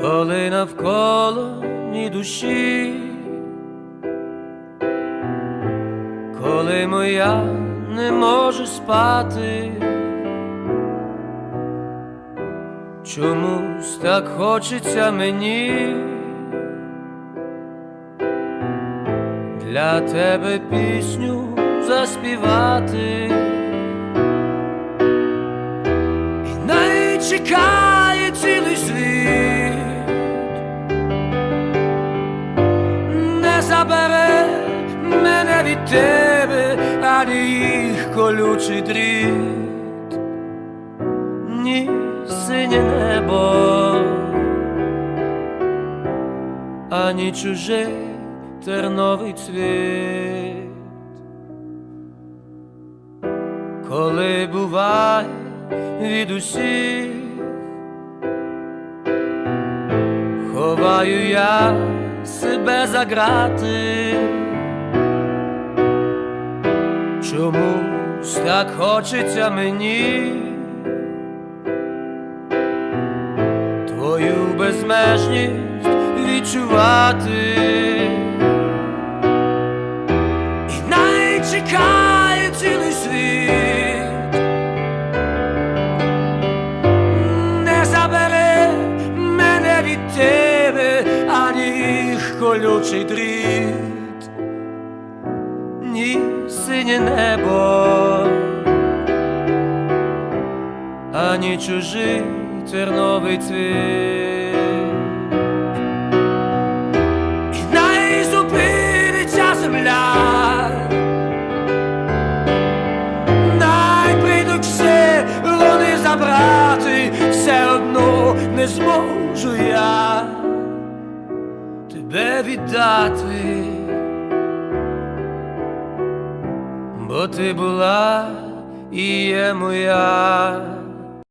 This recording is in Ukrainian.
коли навколо ні душі, коли моя не може спати, чомусь так хочеться мені. Для тебе пісню заспівати. І неї чекає цілий світ, забере мене від тебе, ані їх колючий дріт, ні синє небо, ані чужий терновий цвіт. Коли буває від усіх, ховаю я себе за грати, чомусь так хочеться мені твою безмежність відчувати. І навіть чекає цілий світ, не забере мене від тебе, колючий дріт, ні синє небо, ані чужий терновий цвіт. І най зупиниться земля, най вони забрати, все одно не зможу я тебе віддати, бо ти була і є моя.